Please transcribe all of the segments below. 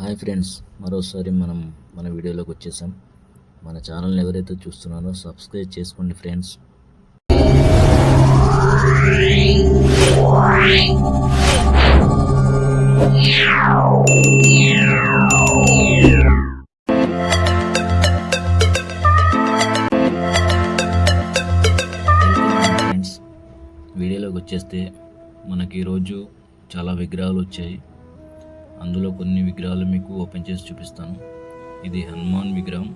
Hi friends మరోసారి మనం మన వీడియోలోకి వచ్చేసాం. మన ఛానల్ని ఎవరైతే చూస్తున్నారో సబ్స్క్రైబ్ చేసుకోండి ఫ్రెండ్స్. ఫ్రెండ్స్ వీడియోలోకి వచ్చేస్తే మనకి ఈరోజు చాలా విగ్రహాలు వచ్చాయి. అందులో కొన్ని విగ్రహాలు మీకు ఓపెన్ చేసి చూపిస్తాను. ఇది హనుమాన్ విగ్రహం.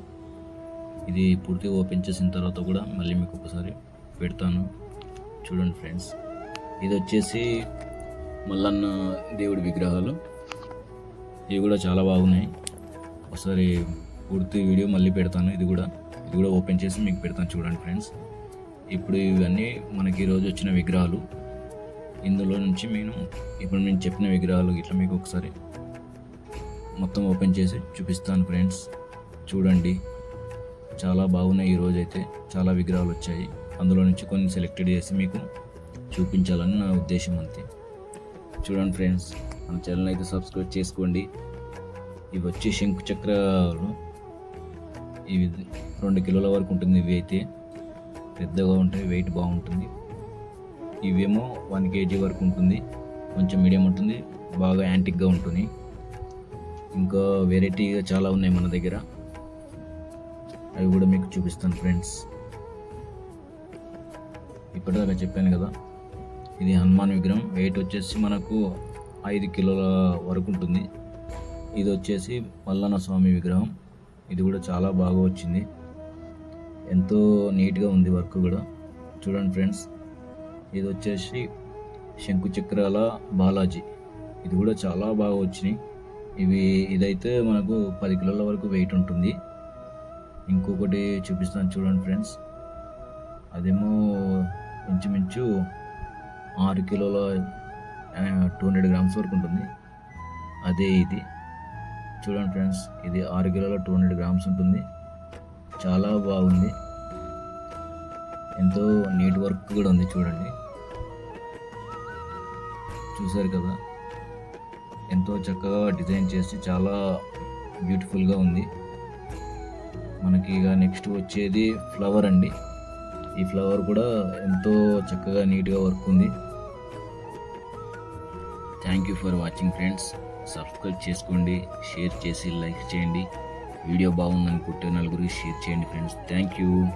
ఇది పూర్తిగా ఓపెన్ చేసిన తర్వాత కూడా మళ్ళీ మీకు ఒకసారి పెడతాను. చూడండి ఫ్రెండ్స్. ఇది వచ్చేసి మల్లన్న దేవుడి విగ్రహాలు. ఇవి కూడా చాలా బాగున్నాయి. ఒకసారి పూర్తి వీడియో మళ్ళీ పెడతాను. ఇది కూడా ఇది కూడా ఓపెన్ చేసి మీకు పెడతాను. చూడండి ఫ్రెండ్స్. ఇప్పుడు ఇవన్నీ మనకి ఈరోజు వచ్చిన విగ్రహాలు. ఇందులో నుంచి నేను ఇప్పుడు నేను చెప్పిన విగ్రహాలు ఇట్లా మీకు ఒకసారి మొత్తం ఓపెన్ చేసి చూపిస్తాను ఫ్రెండ్స్. చూడండి. చాలా బాగున్నాయి ఈరోజు అయితే చాలా విగ్రహాలు వచ్చాయి. అందులో నుంచి కొన్ని సెలెక్టెడ్ చేసి మీకు చూపించాలని నా ఉద్దేశం అంతే. చూడండి ఫ్రెండ్స్. మన ఛానల్ అయితే సబ్స్క్రైబ్ చేసుకోండి. ఇవి వచ్చి శంకు చక్రాలు. ఇవి రెండు కిలోల వరకు ఉంటుంది. ఇవి అయితే పెద్దగా ఉంటాయి. వెయిట్ బాగుంటుంది. ఇవేమో వన్ కేజీ వరకు ఉంటుంది. కొంచెం మీడియం ఉంటుంది. బాగా యాంటిక్గా ఉంటుంది. ఇంకా వెరైటీగా చాలా ఉన్నాయి మన దగ్గర. అవి కూడా మీకు చూపిస్తాను ఫ్రెండ్స్ ఇప్పటిదాకా చెప్పాను కదా ఇది హనుమాన్ విగ్రహం. వెయిట్ వచ్చేసి మనకు ఐదు కిలోల వరకు ఉంటుంది. ఇది వచ్చేసి మల్లన్న స్వామి విగ్రహం. ఇది కూడా చాలా బాగా వచ్చింది. ఎంతో నీట్గా ఉంది వర్క్ కూడా. చూడండి ఫ్రెండ్స్ ఇది వచ్చేసి శంకు చక్రాల బాలాజీ. ఇది కూడా చాలా బాగా వచ్చినాయి. ఇవి ఇదైతే మనకు పది కిలోల వరకు వెయిట్ ఉంటుంది. ఇంకొకటి చూపిస్తాను చూడండి ఫ్రెండ్స్. అదేమో ఇంచుమించు ఆరు కిలోల టూ హండ్రెడ్ గ్రామ్స్ వరకు ఉంటుంది. అదే ఇది. చూడండి ఫ్రెండ్స్ ఇది ఆరు కిలోల టూ హండ్రెడ్ గ్రామ్స్ ఉంటుంది. చాలా బాగుంది. ఎంతో నీట్ వర్క్ కూడా ఉంది చూడండి. చూసారు కదా? ఎంతో చక్కగా డిజైన్ చేసి చాలా బ్యూటిఫుల్గా ఉంది. మనకి ఇక నెక్స్ట్ వచ్చేది ఫ్లవర్ అండి. ఈ ఫ్లవర్ కూడా ఎంతో చక్కగా నీట్గా వర్క్ ఉంది. Thank you for watching friends. Subscribe చేసుకోండి షేర్ చేసి లైక్ చేయండి. వీడియో బాగుందనుకుంటే నలుగురికి షేర్ చేయండి ఫ్రెండ్స్. Thank you.